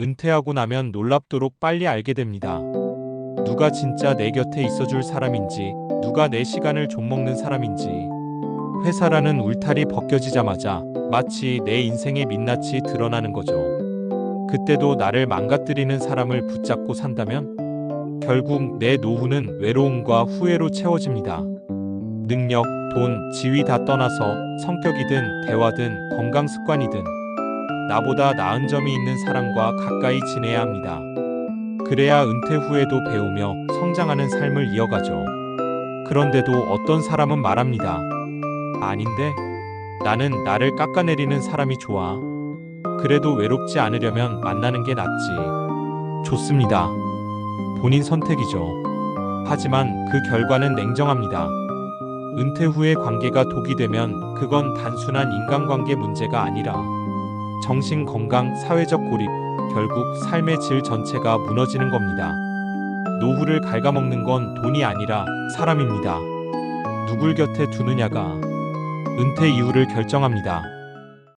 은퇴하고 나면 놀랍도록 빨리 알게 됩니다. 누가 진짜 내 곁에 있어줄 사람인지, 누가 내 시간을 좀먹는 사람인지. 회사라는 울타리 벗겨지자마자 마치 내 인생의 민낯이 드러나는 거죠. 그때도 나를 망가뜨리는 사람을 붙잡고 산다면 결국 내 노후는 외로움과 후회로 채워집니다. 능력, 돈, 지위 다 떠나서 성격이든 대화든 건강 습관이든 나보다 나은 점이 있는 사람과 가까이 지내야 합니다. 그래야 은퇴 후에도 배우며 성장하는 삶을 이어가죠. 그런데도 어떤 사람은 말합니다. 아닌데? 나는 나를 깎아내리는 사람이 좋아. 그래도 외롭지 않으려면 만나는 게 낫지. 좋습니다. 본인 선택이죠. 하지만 그 결과는 냉정합니다. 은퇴 후에 관계가 독이 되면 그건 단순한 인간관계 문제가 아니라 정신 건강, 사회적 고립, 결국 삶의 질 전체가 무너지는 겁니다. 노후를 갉아먹는 건 돈이 아니라 사람입니다. 누굴 곁에 두느냐가 은퇴 이후를 결정합니다.